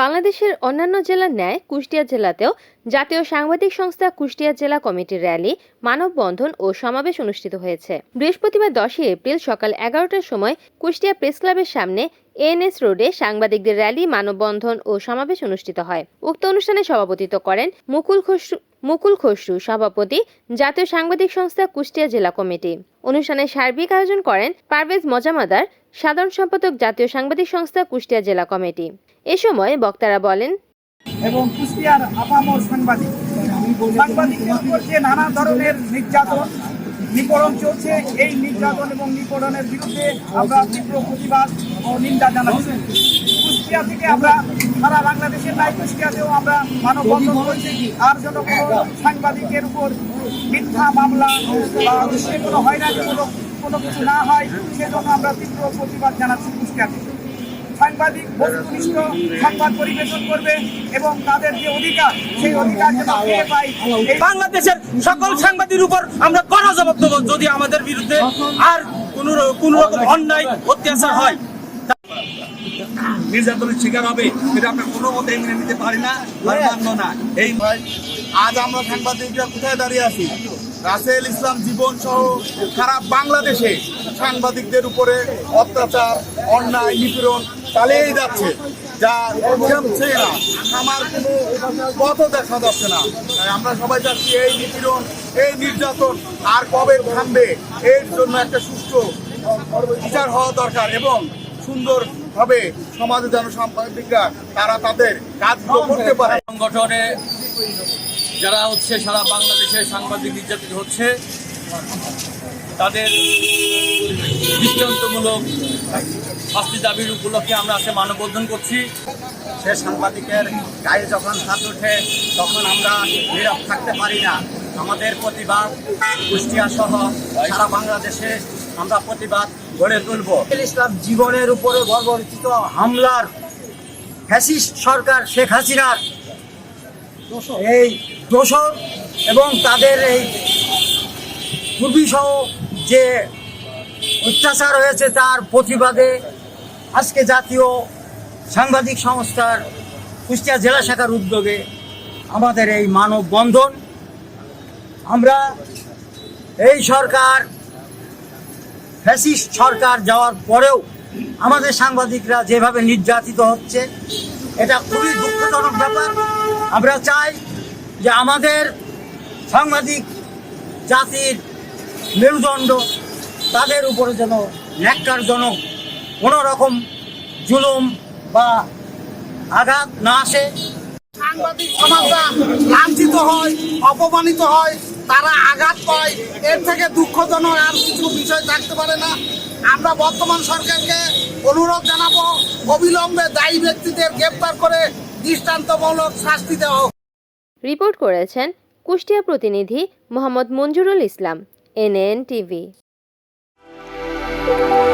বাংলাদেশের অন্যান্য জেলার ন্যায় কুষ্টিয়া জেলাতেও জাতীয় সাংবাদিক সংস্থা কুষ্টিয়া জেলা কমিটির র্যালি, মানববন্ধন ও সমাবেশ অনুষ্ঠিত হয়েছে। বৃহস্পতিবার দশই এপ্রিল সকাল এগারোটার সময় কুষ্টিয়া প্রেস ক্লাবের সামনে এনএস রোডে সাংবাদিকদের র্যালি, মানববন্ধন ও সমাবেশ অনুষ্ঠিত হয়। উক্ত অনুষ্ঠানে সভাপতিত্ব করেন মুকুল খসরু মুকুল খসরু সভাপতি, জাতীয় সাংবাদিক সংস্থা কুষ্টিয়া জেলা কমিটি। অনুষ্ঠানে সার্বিক আয়োজন করেন পারভেজ মজামাদার, সাধারণ সম্পাদক জাতীয় সাংবাদিক সংস্থা কুষ্টিয়া জেলা কমিটি। এ সময় বক্তারা বলেন, এবং কুষ্টিয়ার আপামর সাংবাদিক সাংবাদিকদের উপর যে নানা ধরনের নির্যাতন, নিপীড়ন চলছে। এই নির্যাতন এবং নিপীড়নের বিরুদ্ধে আমরা তীব্র প্রতিবাদ ও নিন্দা জানাচ্ছি। কুষ্টিয়া থেকে আমরা সারা বাংলাদেশের নাই কুষ্টিয়াতেও আমরা মানববন্ধন করেছি। আর যেন কোনো সাংবাদিকের উপর মিথ্যা মামলা বা কোনো হয়রানিমূলক কোনো কিছু না হয়, সেজন্য আমরা তীব্র প্রতিবাদ জানাচ্ছি কুষ্টিয়াতে সাংবাদিক, বস্তুনিষ্ঠ সংবাদ পরিবেশন করবে এবং তাদের যে অধিকার, সেই অধিকার যেন ফিরে পায় বাংলাদেশের সকল সাংবাদিকের উপর আমরা কড়া জবাব দেবো যদি আমাদের বিরুদ্ধে আর কোন কোন রকম অন্যায়, অত্যাচার হয়। নির্যাতনের শিকার হবে, এটা আমরা কোনো মতেই মেনে নিতে পারি না আর মানব না। এই আজ আমরা সাংবাদিকরা কোথায় দাঁড়িয়ে আছি? রাসেল ইসলাম জীবন সহ সারা বাংলাদেশে সাংবাদিকদের উপরে অত্যাচার, অন্যায়, নিপীড়ন চালিয়েই যাচ্ছে। যা থামছে না। আমার কোনো পথও দেখা যাচ্ছে না। তাই আমরা সবাই চাচ্ছি এই নিপীড়ন, এই নির্যাতন আর কবে থামবে, এর জন্য একটা সুষ্ঠু বিচার হওয়া দরকার এবং সুন্দরভাবে সমাজে যেন সাংবাদিকরা, তারা তাদের কাজগুলো করতে পারে। সংগঠনে যারা হচ্ছে সারা বাংলাদেশে সাংবাদিক নির্যাতিত হচ্ছে, তাদের দৃষ্টান্তমূলক শাস্তি দাবির উপলক্ষে আমরা আজকে মানববন্ধন করছি। সে সাংবাদিকের গায়ে যখন হাত ওঠে তখন আমরা নীরব থাকতে পারি না। আমাদের প্রতিবাদ কুষ্টিয়া সহ সারা বাংলাদেশে আমরা প্রতিবাদ গড়ে তুলব। ইসলাম জীবনের উপরে বর্বরিত হামলার ফ্যাসিস্ট সরকার শেখ হাসিনার এই দোষর এবং তাদের এই দুর্বিষহ যে অত্যাচার হয়েছে তার প্রতিবাদে আজকে জাতীয় সাংবাদিক সংস্থার কুষ্টিয়া জেলা শাখার উদ্যোগে আমাদের এই মানববন্ধন। আমরা এই সরকার, ফ্যাসিস্ট সরকার যাওয়ার পরেও আমাদের সাংবাদিকরা যেভাবে নির্যাতিত হচ্ছে, এটা খুবই দুঃখজনক ব্যাপার। আমরা চাই যে আমাদের সাংবাদিক জাতির মেরুদণ্ড তাদের উপরে যেন ন্যাক্কারজনক কোনো রকম জুলুম বা আঘাত না আসে। সাংবাদিক সমাজরা লাঞ্ছিত হয়, অপমানিত হয়, তারা আঘাত পায়। এর থেকে দুঃখজনক আর কিছু বিষয় থাকতে পারে না। আমরা বর্তমান সরকারকে অনুরোধ জানাব, অবিলম্বে দায়ী ব্যক্তিদের গ্রেপ্তার করে দৃষ্টান্তমূলক শাস্তি দেওয়া রিপোর্ট করেছেন কুষ্টিয়া প্রতিনিধি Mohammad Manjurul Islam, NN TV. Bye.